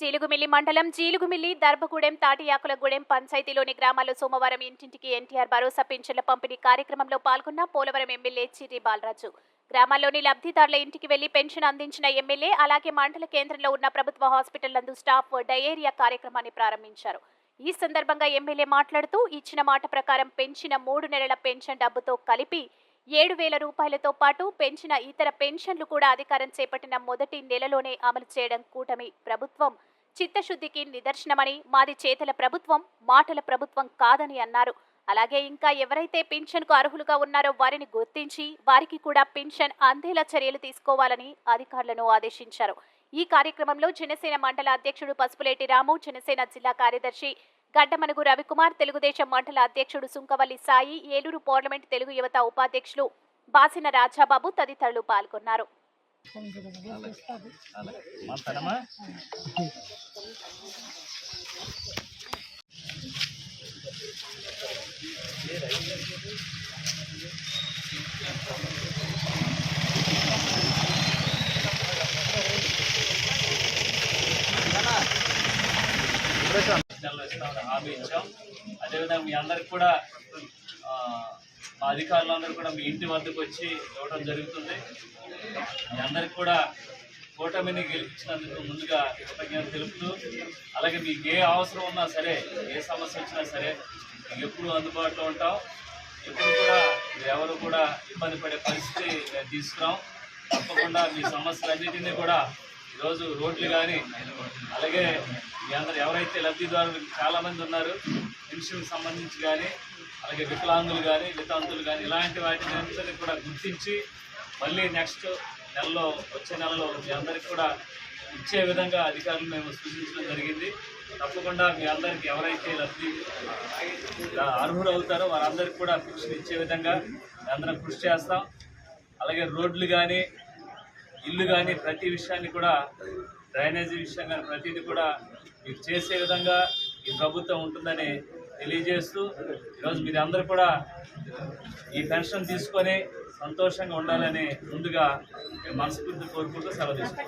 జీలుగుమిల్లి మండలం జీలుగుమిల్లి దర్భగూడెం తాటియాకులగూడెం పంచాయతీలోని గ్రామాల్లో సోమవారం ఇంటింటికి ఎన్టీఆర్ భరోసా పింఛన్ల పంపిణీ కార్యక్రమంలో పాల్గొన్న పోలవరం ఎమ్మెల్యే చిర్రి బాలరాజు. గ్రామాల్లోని లబ్ధిదారుల ఇంటికి వెళ్ళి పెన్షన్ అందించిన ఎమ్మెల్యే అలాగే మండల కేంద్రంలో ఉన్న ప్రభుత్వ హాస్పిటల్ నందు స్టాఫ్ డయేరియా కార్యక్రమాన్ని ప్రారంభించారు. ఈ సందర్భంగా ఎమ్మెల్యే మాట్లాడుతూ ఇచ్చిన మాట ప్రకారం పెంచిన మూడు నెలల పెన్షన్ డబ్బుతో కలిపి ఏడు వేల రూపాయలతో పాటు పెంచిన ఇతర పెన్షన్లు కూడా అధికారం చేపట్టిన మొదటి నెలలోనే అమలు చేయడం కూటమి ప్రభుత్వం. చిత్తశుద్ధికి నిదర్శనమని మాది చేతల ప్రభుత్వం మాటల ప్రభుత్వం కాదని అన్నారు. అలాగే ఇంకా ఎవరైతే పింఛన్కు అర్హులుగా ఉన్నారో వారిని గుర్తించి వారికి కూడా పింఛన్ అందేలా చర్యలు తీసుకోవాలని అధికారులను ఆదేశించారు. ఈ కార్యక్రమంలో జనసేన మండల అధ్యక్షుడు పసుపులేటి రాము జనసేన జిల్లా కార్యదర్శి గడ్డమనుగు రవికుమార్ తెలుగుదేశం మండల అధ్యక్షుడు సుంకవల్లి సాయి ఏలూరు పార్లమెంట్ తెలుగు యువత ఉపాధ్యక్షులు బాసిన రాజాబాబు తదితరులు పాల్గొన్నారు. మాట్లాడమా ఇస్తామని హామీ ఇచ్చాం. అదేవిధంగా మీ అందరికి కూడా మా అధికారులందరూ కూడా మీ ఇంటి వద్దకు వచ్చి ఇవ్వడం జరుగుతుంది. మీ అందరికి కూడా కూటమిని గెలిపించినందుకు ముందుగా కృతజ్ఞత తెలుపుతూ అలాగే మీకు ఏ అవసరం ఉన్నా సరే ఏ సమస్య వచ్చినా సరే మీకు ఎప్పుడు అందుబాటులో ఉంటాం. ఎప్పుడు కూడా ఎవరు కూడా ఇబ్బంది పడే పరిస్థితి మేము తీసుకురాం. తప్పకుండా మీ సమస్యలన్నిటినీ కూడా ఈరోజు రోడ్లు కానీ అలాగే అందరు ఎవరైతే లబ్ధిదారులు చాలామంది ఉన్నారు పెన్షన్కి సంబంధించి కానీ అలాగే వికలాంగులు కానీ వితాంతులు కానీ ఇలాంటి వాటిని అందరినీ కూడా గుర్తించి మళ్ళీ నెక్స్ట్ నెలలో వచ్చే నెలలో మీ అందరికి కూడా ఇచ్చే విధంగా అధికారులు మేము సూచించడం జరిగింది. తప్పకుండా మీ అందరికీ ఎవరైతే లబ్ధి అర్హులు అవుతారో వారందరికీ కూడా పెన్షన్ ఇచ్చే విధంగా అందరం కృషి చేస్తాం. అలాగే రోడ్లు కానీ ఇల్లు కానీ ప్రతి విషయాన్ని కూడా డ్రైనేజీ విషయం కానీ ప్రతిదీ కూడా మీరు చేసే విధంగా ఈ ప్రభుత్వం ఉంటుందని తెలియజేస్తూ ఈరోజు మీరు అందరూ కూడా ఈ పెన్షన్ తీసుకొని సంతోషంగా ఉండాలని ముందుగా మనస్ఫూర్తి కోరుకుంటూ సెలవు తీసుకుంటాం